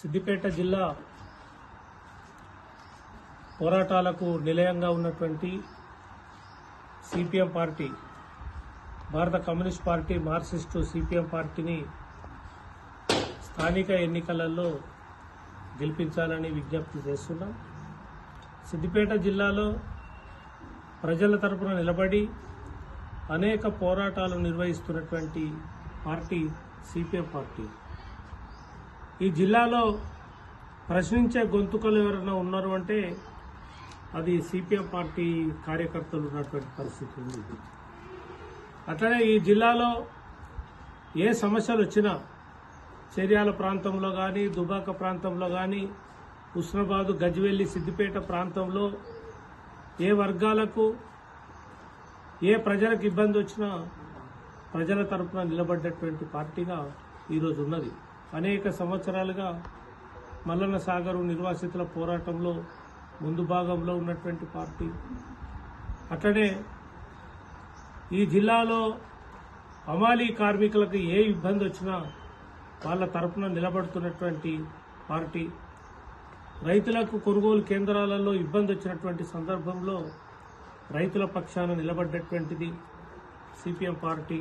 సిద్దిపేట జిల్లా పోరాటాలకు నిలయంగా ఉన్నటువంటి CPM party Bharata communist party Marxist CPM పార్టీని స్థానిక ఎన్నికలలో గెలిపించాలని విజ్ఞప్తి చేస్తున్నాం. సిద్దిపేట జిల్లాలో ప్రజల తరపున నిలబడి అనేక పోరాటాలు నిర్వహిస్తున్నటువంటి పార్టీ సిపిఎం పార్టీ. ఈ జిల్లాలో ప్రశ్నించే గొంతుకలు ఎవరైనా ఉన్నారు అంటే అది సిపిఎం పార్టీ కార్యకర్తలు ఉన్నటువంటి పరిస్థితి ఉంది. అట్లనే ఈ జిల్లాలో ఏ సమస్యలు వచ్చినా చర్యాల ప్రాంతంలో కానీ దుబాక ప్రాంతంలో కానీ ఉస్నాబాదు గజ్వెల్లి సిద్దిపేట ప్రాంతంలో ఏ వర్గాలకు ఏ ప్రజలకు ఇబ్బంది వచ్చినా ప్రజల తరపున నిలబడ్డటువంటి పార్టీగా ఈరోజు ఉన్నది. అనేక సంవత్సరాలుగా మల్లన్న సాగరు నిర్వాసితుల పోరాటంలో ముందు భాగంలో ఉన్నటువంటి పార్టీ. అట్లనే ఈ జిల్లాలో అమాలీ కార్మికులకు ఏ ఇబ్బంది వచ్చినా వాళ్ళ తరపున నిలబడుతున్నటువంటి పార్టీ. రైతులకు కొనుగోలు కేంద్రాలలో ఇబ్బంది వచ్చినటువంటి సందర్భంలో రైతుల పక్షాన నిలబడ్డటువంటిది సిపిఎం పార్టీ.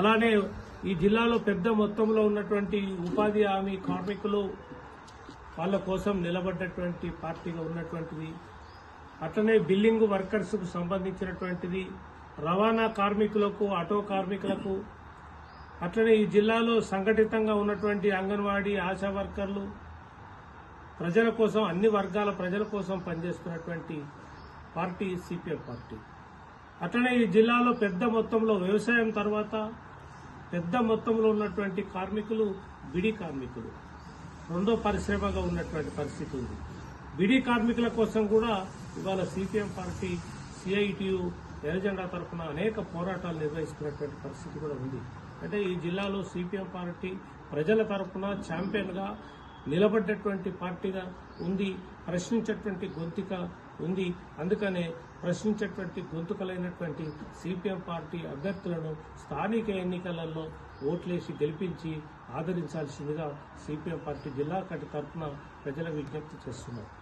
అలానే ఈ జిల్లాలో పెద్ద మొత్తంలో ఉన్నటువంటి ఉపాధి హామీ కార్మికులు వాళ్ళ కోసం నిలబడ్డటువంటి పార్టీగా ఉన్నటువంటిది. అట్లనే బిల్లింగ్ వర్కర్స్కు సంబంధించినటువంటిది రవాణా కార్మికులకు ఆటో కార్మికులకు. అట్లనే ఈ జిల్లాలో సంఘటితంగా ఉన్నటువంటి అంగన్వాడీ ఆశా వర్కర్లు ప్రజల కోసం అన్ని వర్గాల ప్రజల కోసం పనిచేస్తున్నటువంటి పార్టీ సిపిఎం పార్టీ. అట్లనే ఈ జిల్లాలో పెద్ద మొత్తంలో వ్యవసాయం తర్వాత పెద్ద మొత్తంలో ఉన్నటువంటి కార్మికులు బిడి కార్మికులు. రెండో పరిశ్రమగా ఉన్నటువంటి పరిస్థితి ఉంది. బిడి కార్మికుల కోసం కూడా ఇవాళ సిపిఎం పార్టీ సిఐటియు ఎర్రజెండా తరఫున అనేక పోరాటాలు నిర్వహిస్తున్నటువంటి పరిస్థితి కూడా ఉంది. అంటే ఈ జిల్లాలో సిపిఎం పార్టీ ప్రజల తరఫున ఛాంపియన్గా నిలబడ్డటువంటి పార్టీగా ఉంది ప్రశ్నించేటువంటి గొంతుక ఉంది. అందుకనే ప్రశ్నించేటువంటి గొంతుకలైనటువంటి సిపిఎం పార్టీ అభ్యర్థులను స్థానిక ఎన్నికలలో ఓట్లేసి గెలిపించి ఆదరించాల్సిందిగా సిపిఎం పార్టీ జిల్లా కటి తరఫున ప్రజల విజ్ఞప్తి చేస్తున్నారు